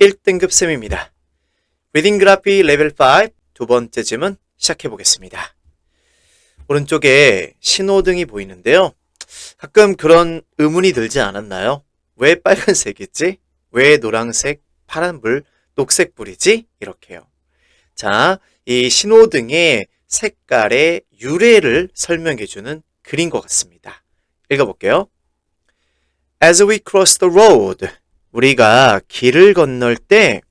1등급 쌤입니다. 리딩 그래피 레벨 5 두 번째 질문 시작해 보겠습니다. 오른쪽에 신호등이 보이는데요. 가끔 그런 의문이 들지 않았나요? 왜 빨간색이지? 왜 노란색, 파란불, 녹색불이지? 이렇게요. 자, 이 신호등의 색깔의 유래를 설명해주는 글인 것 같습니다. 읽어볼게요. As we cross the road, 우리가 길을 건널 때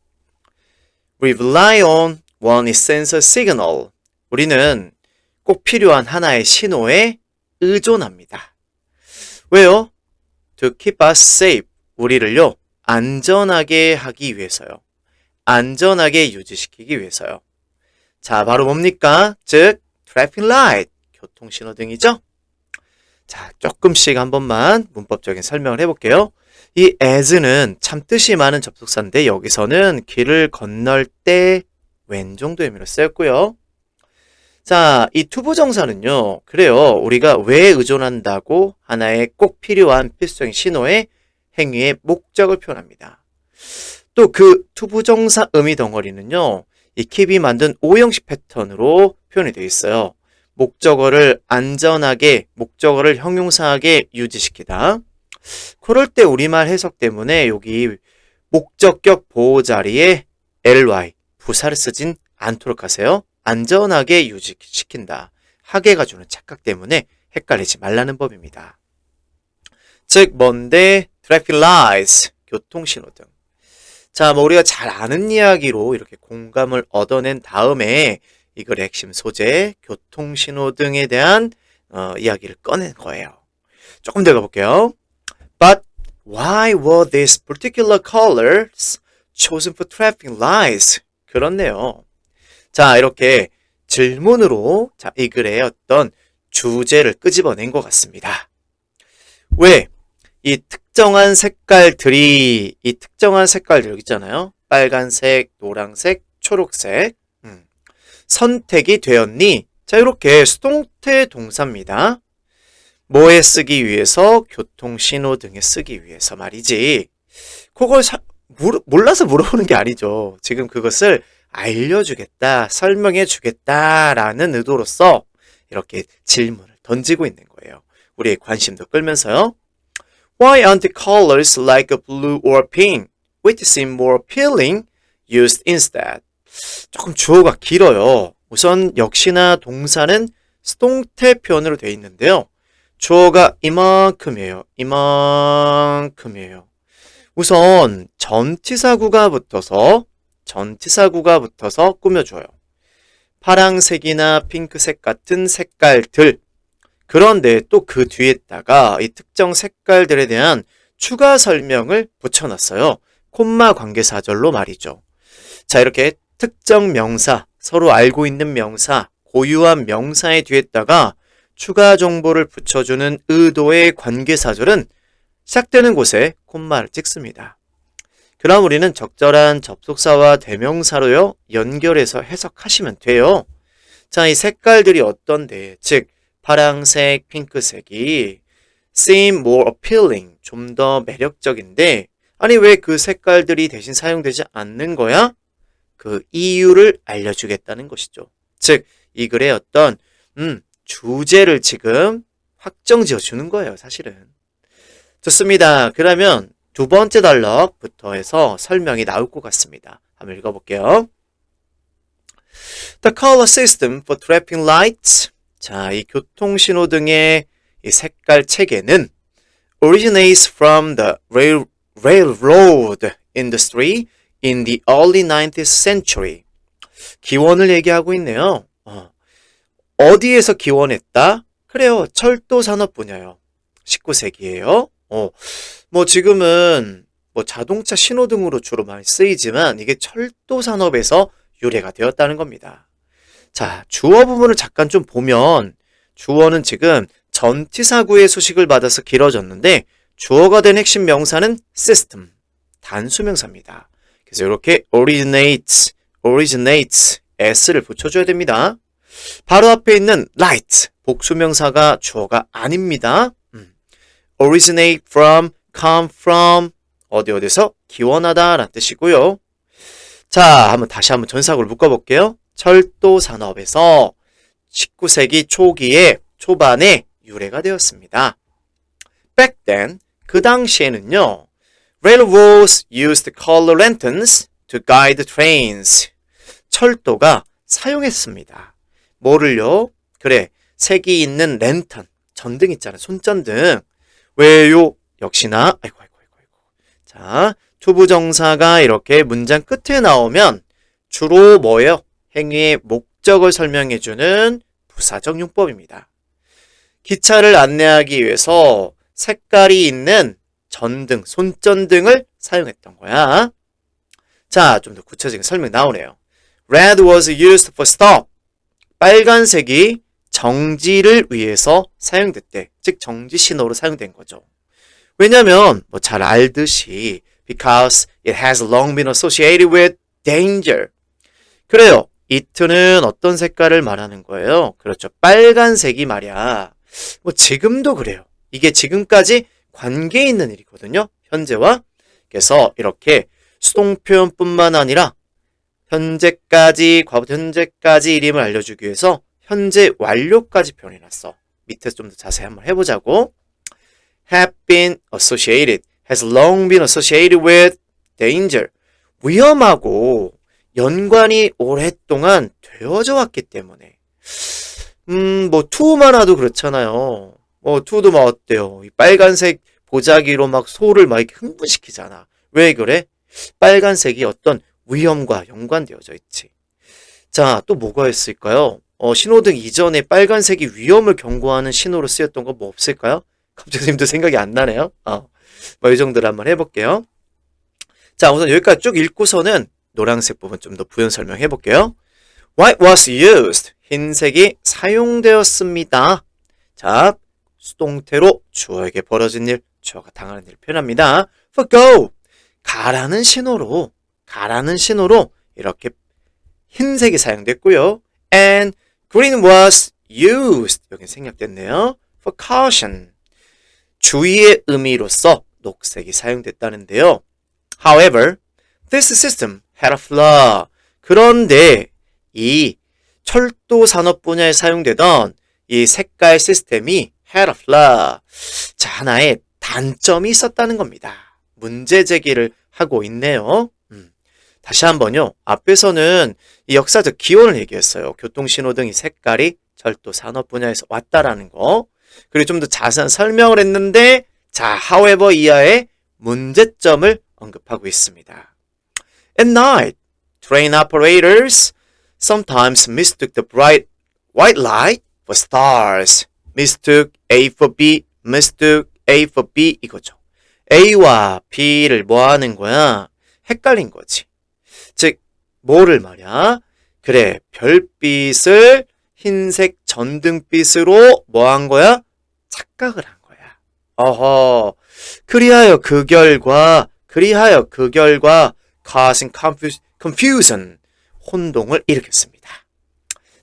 we rely on one essential signal. 우리는 꼭 필요한 하나의 신호에 의존합니다. 왜요? To keep us safe. 우리를요, 안전하게 하기 위해서요. 안전하게 유지시키기 위해서요. 자, 바로 뭡니까? 즉, traffic light. 교통신호등이죠? 자, 조금씩 한 번만 문법적인 설명을 해볼게요. 이 as는 참 뜻이 많은 접속사인데 여기서는 길을 건널 때 왼 정도 의미로 쓰였고요. 자, 이 투부정사는요. 그래요. 우리가 왜 의존한다고 하나의 꼭 필요한 필수적인 신호의 행위의 목적을 표현합니다. 또 그 투부정사 의미 덩어리는요. 이 킵이 만든 오형식 패턴으로 표현이 되어 있어요. 목적어를 안전하게, 목적어를 형용사하게 유지시키다. 그럴 때 우리말 해석 때문에 여기 목적격 보호 자리에 ly, 부사를 쓰진 않도록 하세요. 안전하게 유지시킨다. 하게가 주는 착각 때문에 헷갈리지 말라는 법입니다. 즉, 뭔데 traffic lights, 교통 신호등. 자, 뭐 우리가 잘 아는 이야기로 이렇게 공감을 얻어낸 다음에 이걸 핵심 소재, 교통 신호등에 대한 어, 이야기를 꺼낸 거예요. 조금 더 가볼게요. But why were these particular colors chosen for traffic lights? 그렇네요. 자, 이렇게 질문으로 자, 이 글의 어떤 주제를 끄집어낸 것 같습니다. 왜? 이 특정한 색깔들이 이 특정한 색깔들 여기 있잖아요. 빨간색, 노란색, 초록색 음. 선택이 되었니? 자 이렇게 수동태 동사입니다. 뭐에 쓰기 위해서 교통 신호 등에 쓰기 위해서 말이지. 그걸 사, 물, 몰라서 물어보는 게 아니죠. 지금 그것을 알려주겠다, 설명해주겠다라는 의도로서 이렇게 질문을 던지고 있는 거예요. 우리의 관심도 끌면서요. Why aren't the colors like blue or pink, which seem more appealing, used instead? 조금 주어가 길어요. 우선 역시나 동사는 수동태 표현으로 되어 있는데요. 주어가 이만큼이에요. 이만큼이에요. 우선 전치사구가 붙어서 전치사구가 붙어서 꾸며줘요. 파랑색이나 핑크색 같은 색깔들. 그런데 또 그 뒤에다가 이 특정 색깔들에 대한 추가 설명을 붙여놨어요. 콤마 관계사절로 말이죠. 자, 이렇게 특정 명사, 서로 알고 있는 명사, 고유한 명사의 뒤에다가 추가 정보를 붙여주는 의도의 관계사절은 시작되는 곳에 콤마를 찍습니다. 그럼 우리는 적절한 접속사와 대명사로요, 연결해서 해석하시면 돼요. 자, 이 색깔들이 어떤데, 즉, 파랑색, 핑크색이 seem more appealing, 좀 더 매력적인데, 아니, 왜 그 색깔들이 대신 사용되지 않는 거야? 그 이유를 알려주겠다는 것이죠. 즉, 이 글의 어떤, 음, 주제를 지금 확정 지어 주는 거예요, 사실은. 좋습니다. 그러면 두 번째 단락부터 해서 설명이 나올 것 같습니다. 한번 읽어볼게요. The color system for traffic lights. 자, 이 교통신호 등의 이 색깔 체계는 originates from the rail, railroad industry in the early 19th century. 기원을 얘기하고 있네요. 어. 어디에서 기원했다? 그래요. 철도 산업 분야요. 19세기에요. 어. 뭐 지금은 뭐 자동차 신호등으로 주로 많이 쓰이지만 이게 철도 산업에서 유래가 되었다는 겁니다. 자, 주어 부분을 잠깐 좀 보면 주어는 지금 전치사구의 수식을 받아서 길어졌는데 주어가 된 핵심 명사는 system, 단수명사입니다. 그래서 이렇게 originates, originates, s를 붙여줘야 됩니다. 바로 앞에 있는 light, 복수명사가 주어가 아닙니다. 음. originate from, come from, 어디 어디서 기원하다 라는 뜻이고요. 자, 한번 다시 한번 전사구를 묶어볼게요. 철도 산업에서 19세기 초기에 초반에 유래가 되었습니다. Back then, 그 당시에는요, railroads used color lanterns to guide trains. 철도가 사용했습니다. 뭐를요? 그래, 색이 있는 랜턴, 전등 있잖아요. 손전등. 왜요? 역시나, 아이고, 아이고, 아이고, 아이고. 자, 투부정사가 이렇게 문장 끝에 나오면 주로 뭐예요? 행위의 목적을 설명해주는 부사적 용법입니다. 기차를 안내하기 위해서 색깔이 있는 전등, 손전등을 사용했던 거야. 자, 좀 더 구체적인 설명 나오네요. Red was used for stop. 빨간색이 정지를 위해서 사용됐대. 즉, 정지 신호로 사용된 거죠. 왜냐면, 뭐 잘 알듯이, because it has long been associated with danger. 그래요. 이트는 어떤 색깔을 말하는 거예요? 그렇죠. 빨간색이 말이야. 뭐 지금도 그래요. 이게 지금까지 관계 있는 일이거든요. 현재와. 그래서 이렇게 수동 표현뿐만 아니라 현재까지, 과부터 현재까지 이름을 알려주기 위해서 현재 완료까지 표현해놨어. 밑에서 좀 더 자세히 한번 해보자고. have been associated, has long been associated with danger. 위험하고 연관이 오랫동안 되어져 왔기 때문에. 음, 뭐, 투만 와도 그렇잖아요. 뭐, 투도 막 어때요? 이 빨간색 보자기로 막 소를 막 이렇게 흥분시키잖아. 왜 그래? 빨간색이 어떤 위험과 연관되어져 있지. 자, 또 뭐가 있을까요? 어, 신호등 이전에 빨간색이 위험을 경고하는 신호로 쓰였던 거 뭐 없을까요? 갑자기 님도 생각이 안 나네요. 어, 뭐, 이 정도로 한번 해볼게요. 자, 우선 여기까지 쭉 읽고서는 노란색 부분 좀 더 부연 설명해 볼게요. White was used. 흰색이 사용되었습니다. 자, 수동태로 주어에게 벌어진 일, 주어가 당하는 일을 표현합니다. For go. 가라는 신호로, 가라는 신호로 이렇게 흰색이 사용됐고요. And green was used. 여기 생략됐네요. For caution. 주의의 의미로서 녹색이 사용됐다는데요. However, this system had a flaw. 그런데 이 철도 산업 분야에 사용되던 이 색깔 시스템이 had a flaw. 자, 하나의 단점이 있었다는 겁니다. 문제 제기를 하고 있네요. 음. 다시 한번요. 앞에서는 이 역사적 기원을 얘기했어요. 교통신호 등 이 색깔이 철도 산업 분야에서 왔다라는 거. 그리고 좀 더 자세한 설명을 했는데, 자, however 이하의 문제점을 언급하고 있습니다. At night, train operators sometimes mistook the bright white light for stars. mistook A for B, mistook A for B 이거죠. A와 B를 뭐 하는 거야? 헷갈린 거지. 즉, 뭐를 말이야? 그래, 별빛을 흰색 전등빛으로 뭐 한 거야? 착각을 한 거야. 어허. 그리하여 그 결과, 그리하여 그 결과, causing confusion, 혼동을 일으켰습니다.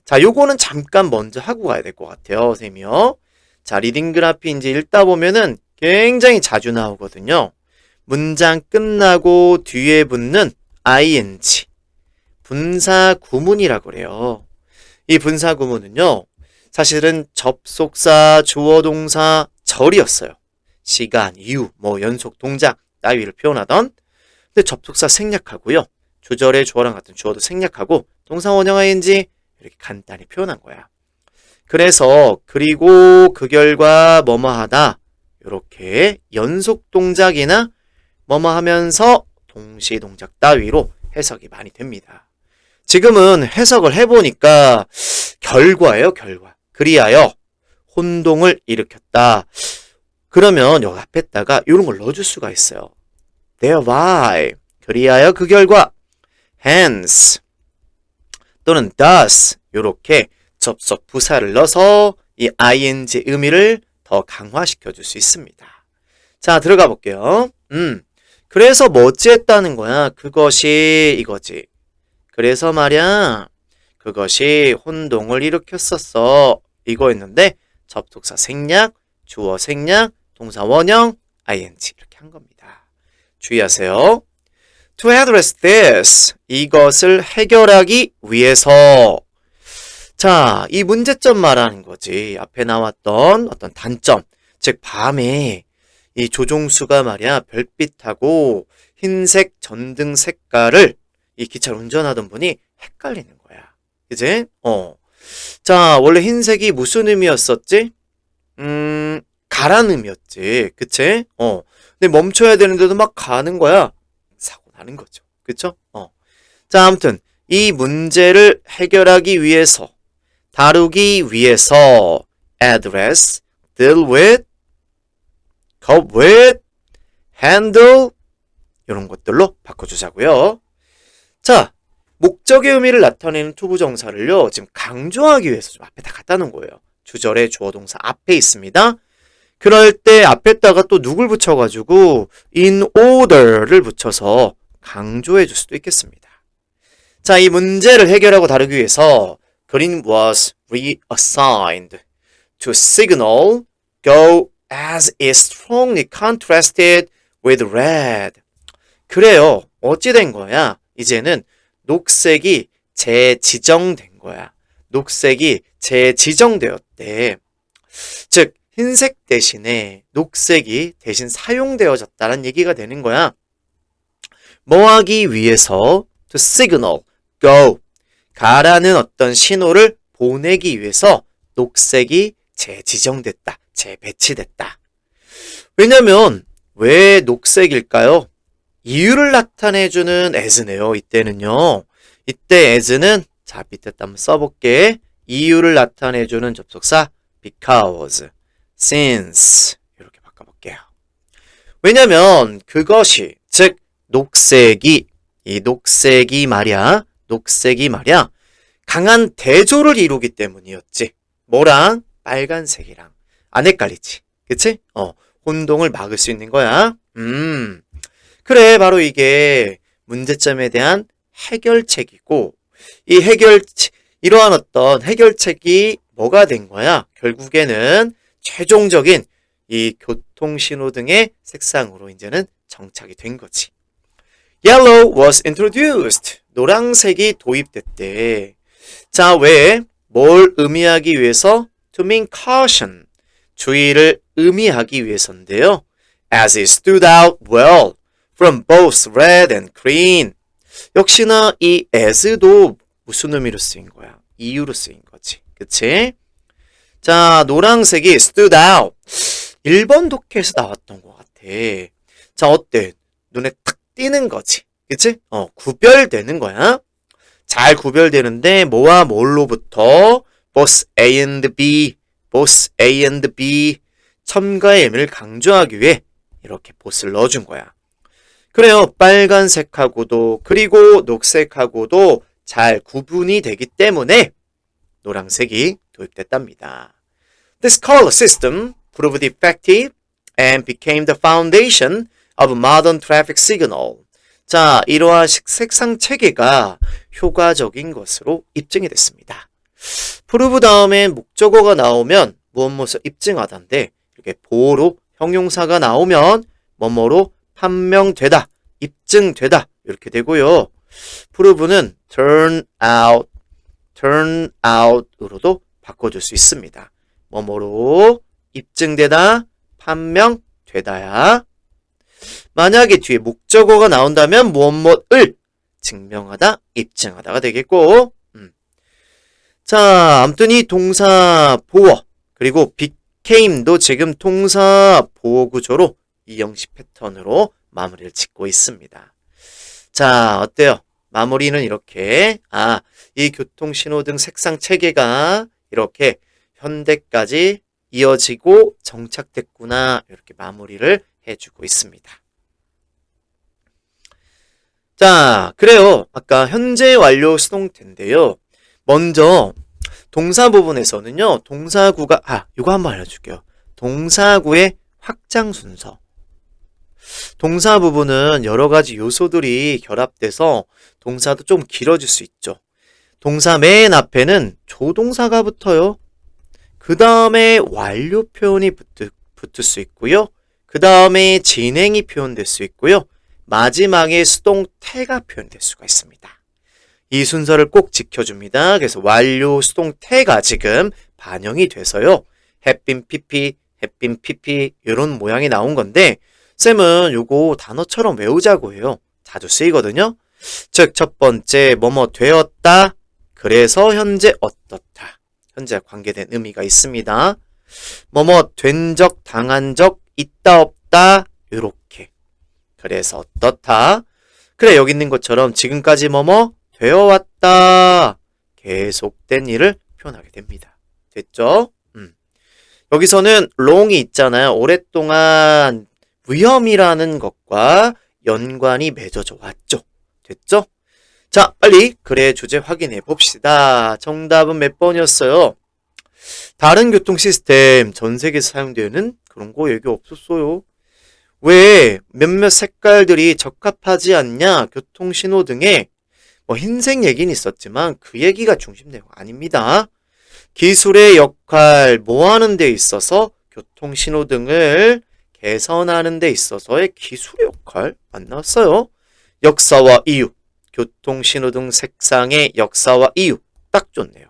자, 요거는 잠깐 먼저 하고 가야 될 것 같아요, 쌤이요. 자, 리딩 그래피 이제 읽다 보면은 굉장히 자주 나오거든요. 문장 끝나고 뒤에 붙는 ing, 분사 구문이라고 그래요. 이 분사 구문은요, 사실은 접속사, 주어 동사, 절이었어요. 시간, 이유, 뭐 연속 동작 따위를 표현하던 근데 접속사 생략하고요. 주절의 주어랑 같은 주어도 생략하고 동사 원형 ing 이렇게 간단히 표현한 거야. 그래서 그리고 그 결과 뭐뭐 하다 이렇게 연속 동작이나 뭐뭐 하면서 동시 동작 따위로 해석이 많이 됩니다. 지금은 해석을 해보니까 결과예요, 결과. 그리하여 혼동을 일으켰다. 그러면 여기 앞에다가 이런 걸 넣어줄 수가 있어요. thereby. 그리하여 그 결과 hence 또는 thus 이렇게 접속 부사를 넣어서 이 ing 의미를 더 강화시켜 줄 수 있습니다. 자, 들어가 볼게요. 음. 그래서 뭐 어찌했다는 거야? 그것이 이거지. 그래서 말이야. 그것이 혼동을 일으켰었어. 이거였는데 접속사 생략, 주어 생략, 동사 원형, ing 이렇게 한 겁니다. 주의하세요. To address this. 이것을 해결하기 위해서. 자, 이 문제점 말하는 거지. 앞에 나왔던 어떤 단점. 즉, 밤에 이 조종수가 말이야, 별빛하고 흰색 전등 색깔을 이 기차를 운전하던 분이 헷갈리는 거야. 그지? 어. 자, 원래 흰색이 무슨 의미였었지? 음, 가란 의미였지. 그치? 어. 근데 멈춰야 되는데도 막 가는 거야. 사고 나는 거죠. 그쵸? 어. 자, 아무튼, 이 문제를 해결하기 위해서, 다루기 위해서, address, deal with, cope with, handle, 이런 것들로 바꿔주자고요. 자, 목적의 의미를 나타내는 투부정사를요, 지금 강조하기 위해서 좀 앞에다 갖다 놓은 거예요. 주절의 주어 동사 앞에 있습니다. 그럴 때 앞에다가 또 누굴 붙여가지고 in order를 붙여서 강조해 줄 수도 있겠습니다. 자, 이 문제를 해결하고 다루기 위해서 green was reassigned to signal go as it strongly contrasted with red. 그래요. 어찌 된 거야? 이제는 녹색이 재지정된 거야. 녹색이 재지정되었대. 즉, 흰색 대신에 녹색이 대신 사용되어졌다는 얘기가 되는 거야. 뭐 하기 위해서 to signal, go, 가라는 어떤 신호를 보내기 위해서 녹색이 재지정됐다, 재배치됐다. 왜냐면 왜 녹색일까요? 이유를 나타내주는 as네요. 이때는요. 이때 as는 자 밑에 한번 써볼게. 이유를 나타내주는 접속사 because, since 이렇게 바꿔볼게요. 왜냐면 그것이 즉 녹색이 이 녹색이 말이야 녹색이 말이야 강한 대조를 이루기 때문이었지. 뭐랑 빨간색이랑 안 헷갈리지. 그치? 어 혼동을 막을 수 있는 거야. 음. 그래, 바로 이게 문제점에 대한 해결책이고, 이 해결, 이러한 어떤 해결책이 뭐가 된 거야? 결국에는 최종적인 이 교통신호 등의 색상으로 이제는 정착이 된 거지. Yellow was introduced. 노란색이 도입됐대. 자, 왜? 뭘 의미하기 위해서? To mean caution. 주의를 의미하기 위해서인데요. As it stood out well from both red and green. 역시나 이 as도 무슨 의미로 쓰인 거야? 이유로 쓰인 거지. 그치? 자, 노란색이 stood out. 1번 독해에서 나왔던 것 같아. 자, 어때? 눈에 탁 띄는 거지. 그치? 어, 구별되는 거야. 잘 구별되는데 뭐와 뭘로부터 both A and B, both A and B 첨가의 의미를 강조하기 위해 이렇게 보스를 넣어준 거야. 그래요. 빨간색하고도 그리고 녹색하고도 잘 구분이 되기 때문에 노란색이 도입됐답니다. This color system proved effective and became the foundation of modern traffic signal. 자, 이러한 색상 체계가 효과적인 것으로 입증이 됐습니다. 프루브 다음에 목적어가 나오면 무엇 무엇을 입증하던데 이렇게 보호로 형용사가 나오면 뭐뭐로 판명되다, 입증되다 이렇게 되고요. 프루브는 turn out, turn out으로도 바꿔줄 수 있습니다. 뭐뭐로 입증되다, 판명되다야. 만약에 뒤에 목적어가 나온다면 무엇 무엇을 증명하다, 입증하다가 되겠고 음. 자, 아무튼 이 동사 보어 그리고 became도 지금 동사 보어 구조로 이 형식 패턴으로 마무리를 짓고 있습니다. 자, 어때요? 마무리는 이렇게 아, 이 교통 신호등 색상 체계가 이렇게 현대까지 이어지고 정착됐구나 이렇게 마무리를 해 주고 있습니다. 자, 그래요. 아까 현재 완료 수동태인데요. 먼저 동사 부분에서는요. 동사구가 아, 이거 한번 알려 줄게요. 동사구의 확장 순서. 동사 부분은 여러 가지 요소들이 결합돼서 동사도 좀 길어질 수 있죠. 동사 맨 앞에는 조동사가 붙어요. 그 다음에 완료 표현이 붙을, 붙을 수 있고요. 그 다음에 진행이 표현될 수 있고요. 마지막에 수동태가 표현될 수가 있습니다. 이 순서를 꼭 지켜줍니다. 그래서 완료 수동태가 지금 반영이 돼서요. 햇빈 피피, 햇빈 피피 이런 모양이 나온 건데 쌤은 요거 단어처럼 외우자고 해요. 자주 쓰이거든요. 즉, 첫 번째, 뭐뭐 되었다. 그래서 현재 어떻다. 현재 관계된 의미가 있습니다. 뭐뭐 된 적, 당한 적, 있다, 없다. 요렇게. 그래서 어떻다. 그래, 여기 있는 것처럼 지금까지 뭐뭐 되어 왔다. 계속된 일을 표현하게 됩니다. 됐죠? 음. 여기서는 long이 있잖아요. 오랫동안 위험이라는 것과 연관이 맺어져 왔죠. 됐죠? 자, 빨리 글의 주제 확인해 봅시다. 정답은 몇 번이었어요? 다른 교통 시스템 전 세계에서 사용되는 그런 거 얘기 없었어요. 왜 몇몇 색깔들이 적합하지 않냐? 교통 신호 등에 뭐 흰색 얘기는 있었지만 그 얘기가 중심 내용 아닙니다. 기술의 역할 뭐 하는 데 있어서 교통 신호 등을 개선하는 데 있어서의 기술의 역할 안 나왔어요. 역사와 이유. 교통 신호 등 색상의 역사와 이유. 딱 좋네요.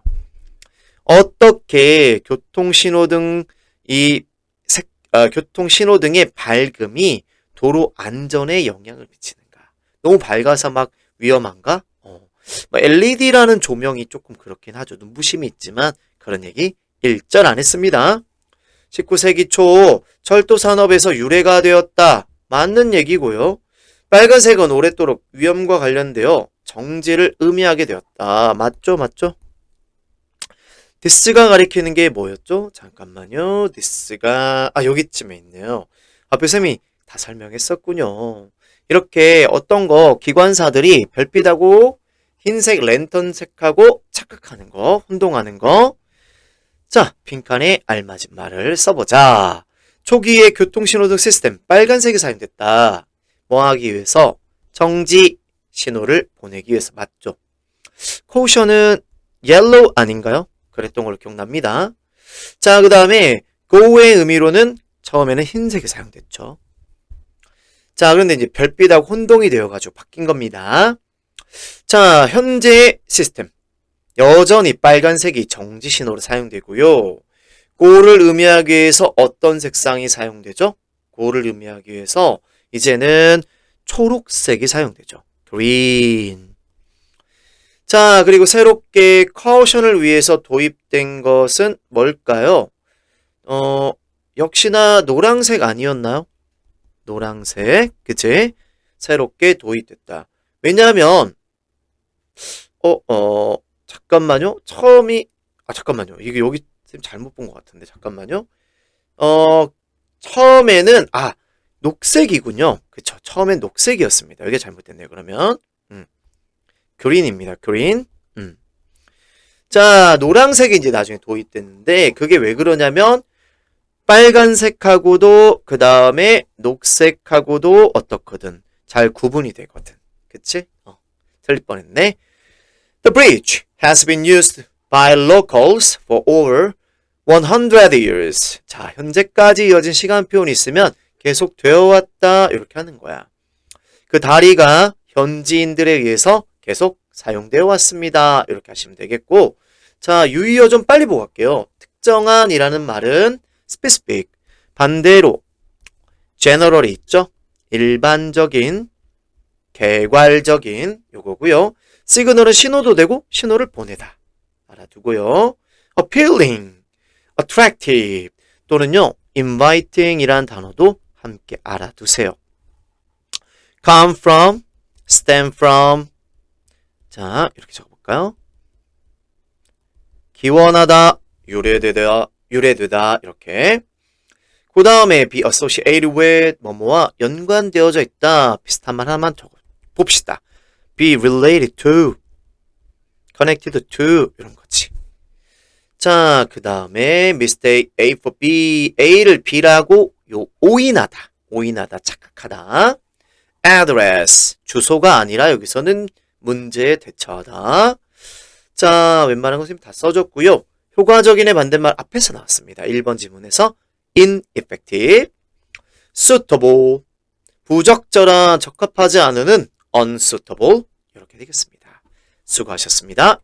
어떻게 교통 신호 등 이 색, 아, 교통 신호 등의 밝음이 도로 안전에 영향을 미치는가? 너무 밝아서 막 위험한가? 어. LED라는 뭐 조명이 조금 그렇긴 하죠. 눈부심이 있지만 그런 얘기 1절 안 했습니다. 19세기 초 철도 산업에서 유래가 되었다. 맞는 얘기고요. 빨간색은 오랫도록 위험과 관련되어 정지를 의미하게 되었다. 맞죠? 맞죠? 디스가 가리키는 게 뭐였죠? 잠깐만요. 디스가 아 여기쯤에 있네요. 앞에 쌤이 다 설명했었군요. 이렇게 어떤 거 기관사들이 별빛하고 흰색 랜턴 색하고 착각하는 거, 혼동하는 거. 자, 빈칸에 알맞은 말을 써보자. 초기의 교통신호등 시스템 빨간색이 사용됐다. 뭐 하기 위해서? 정지 신호를 보내기 위해서 맞죠. 코션은 옐로우 아닌가요? 그랬던 걸로 기억납니다. 자, 그 다음에 go의 의미로는 처음에는 흰색이 사용됐죠. 자, 그런데 이제 별빛하고 혼동이 되어가지고 바뀐 겁니다. 자, 현재의 시스템. 여전히 빨간색이 정지 신호로 사용되고요. 고를 의미하기 위해서 어떤 색상이 사용되죠? 고를 의미하기 위해서 이제는 초록색이 사용되죠. green. 자, 그리고 새롭게 카우션을 위해서 도입된 것은 뭘까요? 어, 역시나 노랑색 아니었나요? 노랑색, 그치? 새롭게 도입됐다. 왜냐하면, 어, 어, 잠깐만요. 처음이, 아, 잠깐만요. 이게 여기 잘못 본 것 같은데, 잠깐만요. 어, 처음에는, 아, 녹색이군요. 그쵸. 처음엔 녹색이었습니다. 이게 잘못됐네요. 그러면, 음. 그린입니다. 그린. 음. 자, 노란색이 이제 나중에 도입됐는데, 그게 왜 그러냐면, 빨간색하고도, 그 다음에 녹색하고도 어떻거든. 잘 구분이 되거든. 그치? 어, 틀릴 뻔했네. The bridge has been used by locals for over 100 years. 자, 현재까지 이어진 시간 표현이 있으면 계속 되어 왔다. 이렇게 하는 거야. 그 다리가 현지인들에 의해서 계속 사용되어 왔습니다. 이렇게 하시면 되겠고. 자, 유의어 좀 빨리 보고 갈게요. 특정한이라는 말은 specific. 반대로 general이 있죠? 일반적인, 개괄적인 요거고요. 시그널은 신호도 되고 신호를 보내다. 알아두고요. appealing, attractive 또는요 inviting 이란 단어도 함께 알아두세요. come from, stem from 자 이렇게 적어볼까요? 기원하다, 유래되다, 유래되다 이렇게 그 다음에 be associated with 뭐뭐와 연관되어져 있다 비슷한 말 하나만 적어 봅시다. Be related to, connected to 이런 거지. 자, 그 다음에 mistake A for B, A를 B라고 요 오인하다, 오인하다, 착각하다. address, 주소가 아니라 여기서는 문제에 대처하다. 자, 웬만한 것은 다 써줬고요. 효과적인의 반대말 앞에서 나왔습니다. 1번 지문에서 ineffective, suitable, 부적절한, 적합하지 않은 unsuitable 이렇게 되겠습니다. 수고하셨습니다.